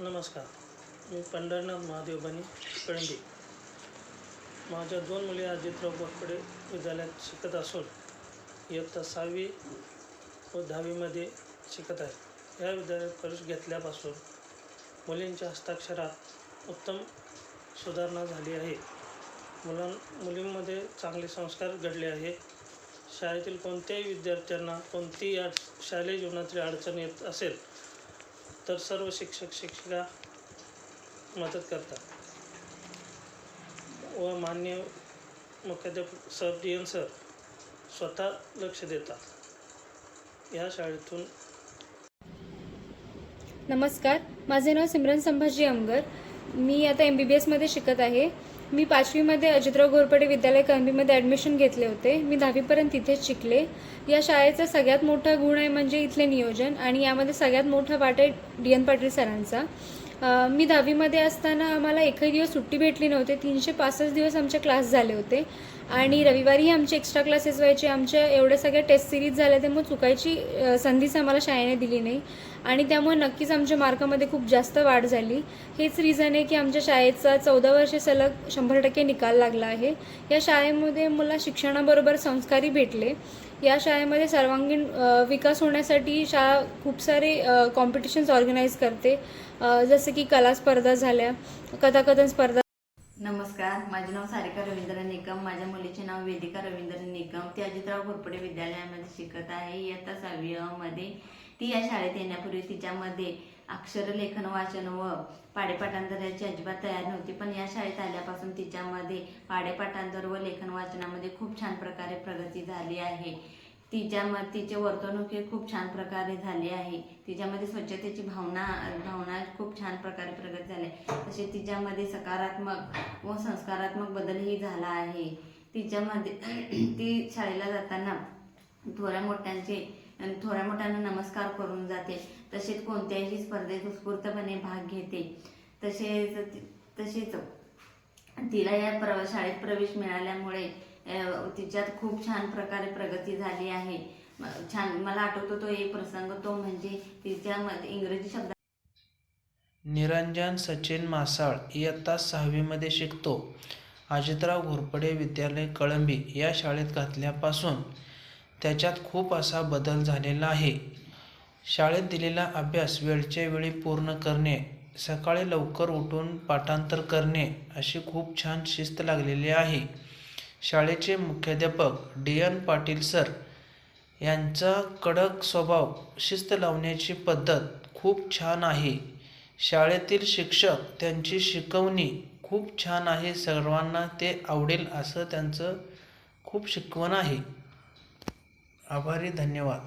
नमस्कार. मी पंढरनाथ महादेव बनी कळंबी. माझ्या दोन मुली अजितराव बोरकडे विद्यालयात शिकत असून इयत्ता सहावी व दहावीमध्ये शिकत आहे या विद्यालयात प्रवेश घेतल्यापासून मुलींच्या हस्ताक्षरात उत्तम सुधारणा झाली आहे. मुलां मुलींमध्ये चांगले संस्कार घडले आहे शाळेतील कोणत्याही विद्यार्थ्यांना कोणतीही अड शालेय जीवनातील अडचण येत असेल तर सर्व शिक्षक शिक्षिका मदत करतात. व मान्य मुख्याध्यापक सर डी एन सर स्वतः लक्ष देतात. या शाळेतून नमस्कार. माझे नाव सिमरन संभाजी अमगर मी आता एम बी बी एसमध्ये शिकत आहे. मी पाचवीमध्ये अजितराव घोरपडे विद्यालय कळंबीमध्ये ॲडमिशन घेतले होते. मी दहावीपर्यंत तिथेच शिकले. या शाळेचा सगळ्यात मोठा गुण आहे म्हणजे इथले नियोजन आणि यामध्ये सगळ्यात मोठा वाट आहे डी एन पाटील सरांचा. मी दहावीमध्ये असताना आम्हाला एकही दिवस सुट्टी भेटली नव्हती. तीनशे पासष्ट दिवस आमचे क्लास झाले होते. आणि रविवारीही आमचे एक्स्ट्रा क्लासेस व्हायचे. आमच्या एवढ्या सगळ्या टेस्ट सिरीज झाल्या त्यामुळे चुकायची संधीच आम्हाला शाळेने दिली नाही. आणि त्यामुळे नक्कीच आमच्या मार्कामध्ये खूप जास्त वाढ झाली. हेच रिझन आहे की आमच्या शाळेचा चौदा वर्षे सलग शंभर टक्के निकाल लागला आहे. या शाळेमध्ये मला शिक्षणाबरोबर संस्कारही भेटले. या शाळेमध्ये सर्वांगीण विकास होण्यासाठी शाळा खूप सारे कॉम्पिटिशन्स ऑर्गनाईज करते. जसं की कला स्पर्धा झाल्या कथाकथन स्पर्धा नमस्कार माझे नाव सारिका रवींद्र निकम माझ्या मुलीचे नाव वेदिका रवींद्र निकम. ती अजितराव घोरपडे विद्यालयामध्ये शिकत आहे. इयत्ता सहावी मध्ये ती या शाळेत येण्यापूर्वी तिच्यामध्ये अक्षरलेखन वाचन व पाडेपाठांतर याची अजिबात तयार नव्हती. पण या शाळेत आल्यापासून तिच्यामध्ये पाडेपाठांतर व लेखन वाचनामध्ये खूप छान प्रकारे प्रगती झाली आहे. तिच्या म तिचे वर्तणूक हे खूप छान प्रकारे झाले आहे. तिच्यामध्ये स्वच्छतेची भावना भावना खूप छान प्रकारे प्रगत झाली आहे. तसे तिच्यामध्ये सकारात्मक व संस्कारात्मक बदलही झाला आहे. तिच्यामध्ये ती शाळेला जाताना थोड्या मोठ्यांचे थोड्या मोठ्यांना नमस्कार करून जाते. तसेच कोणत्याही स्पर्धेत उत्स्फूर्तपणे भाग घेते. तसेच तसेच तिला या प्र शाळेत प्रवेश मिळाल्यामुळे तिच्यात खूप छान प्रकारे प्रगती झाली आहे. छान मला आठवतो तो एक प्रसंग तो म्हणजे तिच्यामध्ये इंग्रजी शब्द निरंजन सचिन मासाळ इयत्ता सहावीमध्ये शिकतो. अजितराव घोरपडे विद्यालय कळंबी या शाळेत घातल्यापासून त्याच्यात खूप असा बदल झालेला आहे. शाळेत दिलेला अभ्यास वेळच्या वेळी पूर्ण करणे सकाळी लवकर उठून पाठांतर करणे अशी खूप छान शिस्त लागलेली आहे. शाळेचे मुख्याध्यापक डी एन पाटील सर यांचा कडक स्वभाव शिस्त लावण्याची पद्धत खूप छान आहे. शाळेतील शिक्षक त्यांची शिकवणी खूप छान आहे. सर्वांना ते आवडेल असं त्यांचं खूप शिकवण आहे. आभारी धन्यवाद.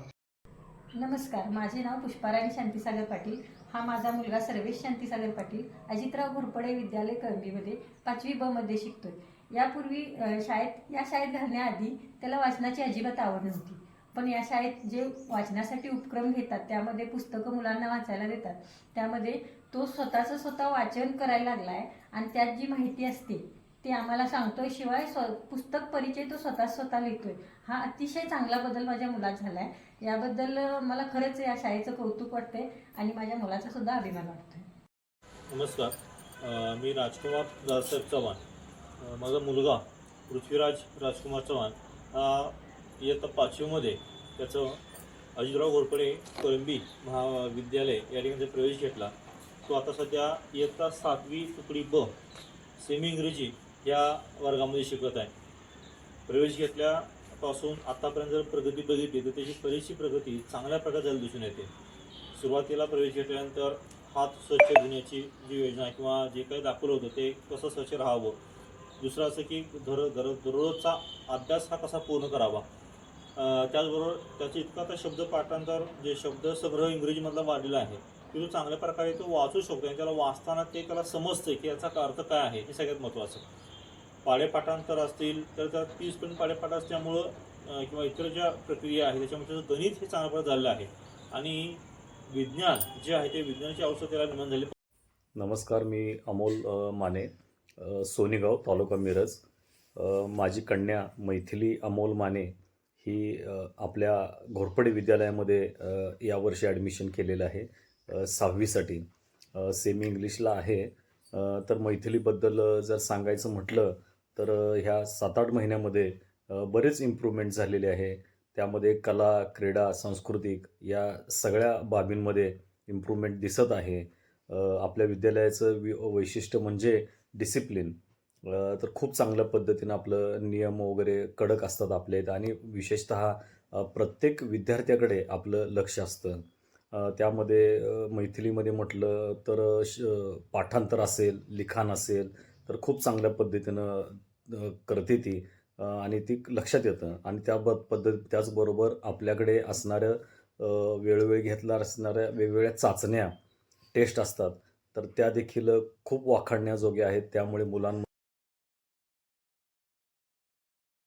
नमस्कार माझे नाव पुष्पाराणी शांतीसागर पाटील. हा माझा मुलगा सर्वेश शांतीसागर पाटील. अजितराव घोरपडे विद्यालय कळंबीमध्ये पाचवी ब मध्ये शिकतोय. यापूर्वी शाळेत या शाळेत घालण्याआधी त्याला वाचनाची अजिबात आवड नव्हती. पण या शाळेत जे वाचनासाठी उपक्रम घेतात त्यामध्ये पुस्तकं मुलांना वाचायला देतात. त्यामध्ये तो स्वतःचं स्वतः वाचन करायला लागला आहे आणि त्यात जी माहिती असते ते आम्हाला सांगतोय. शिवाय स्व पुस्तक परिचय तो स्वतः स्वतः लिहितोय. हा अतिशय चांगला बदल माझ्या मुलात झाला आहे याबद्दल मला खरंच या शाळेचं कौतुक वाटते आणि माझ्या मुलाचा सुद्धा अभिमान वाटतोय. नमस्कार. मी राजकुमार दादासाहेब चव्हाण. माझा मुलगा पृथ्वीराज राजकुमार चव्हाण. हा इयत्ता पाचवीमध्ये त्याचं अजितराव घोरपडे कोळंबी महाविद्यालय या ठिकाणी प्रवेश घेतला. तो आता सध्या इयत्ता सातवी तुकडी ब सेमी इंग्रजी या वर्गामध्ये शिकत आहे. प्रवेश घेतल्यापासून आतापर्यंत जर प्रगती बघितली तर त्याची बरीचशी प्रगती चांगल्या प्रकारे झाली दिसून येते. सुरुवातीला प्रवेश घेतल्यानंतर हात स्वच्छ धुण्याची जी योजना किंवा जे काही दाखवलं होतं ते कसं स्वच्छ राहावं? दुसरं असं की दर दर दररोजचा अभ्यास हा कसा पूर्ण करावा? त्याचबरोबर त्याचे इतका आता शब्द पाठांतर जे शब्दसंग्रह इंग्रजीमधला वाढलेला आहे की तो चांगल्या प्रकारे तो वाचू शकतो आणि त्याला वाचताना ते त्याला समजतं की याचा अर्थ काय आहे हे सगळ्यात महत्त्वाचं. पाडेपाठांतर असतील तर त्या तीस पण पाडेपाठ असल्यामुळं किंवा इतर ज्या प्रक्रिया आहेत त्याच्यामुळे त्याचं गणित हे चांगल्या प्रकारे झालेलं आहे. आणि विज्ञान जे आहे ते विज्ञानाची आवश्यकता त्याला निर्माण झाली. नमस्कार मी अमोल माने सोनेगाव तालुका मिरज. माझी कन्या मैथिली अमोल माने ही आपल्या घोरपडे विद्यालयामध्ये यावर्षी ॲडमिशन केलेलं आहे सहावीसाठी. सेमी इंग्लिशला आहे. तर मैथिलीबद्दल जर सांगायचं म्हटलं तर ह्या सात आठ महिन्यामध्ये बरेच इम्प्रूव्हमेंट झालेले आहे. त्यामध्ये कला क्रीडा सांस्कृतिक या सगळ्या बाबींमध्ये इम्प्रूव्हमेंट दिसत आहे. आपल्या विद्यालयाचं वि वैशिष्ट्य म्हणजे डिसिप्लिन तर खूप चांगल्या पद्धतीनं आपलं नियम वगैरे कडक असतात आपले आणि विशेषतः प्रत्येक विद्यार्थ्याकडे आपलं लक्ष असतं. त्यामध्ये मैथिलीमध्ये म्हटलं तर श पाठांतर असेल लिखाण असेल तर खूप चांगल्या पद्धतीनं करते ती. आणि ती लक्षात येतं. आणि त्या ब पद्धत त्याचबरोबर आपल्याकडे असणाऱ्या वेळोवेळी घेतल्या असणाऱ्या वेगवेगळ्या चाचण्या टेस्ट असतात. तर त्या देखील खूप वाखाणण्याजोग्या आहेत. त्यामुळे मुलांना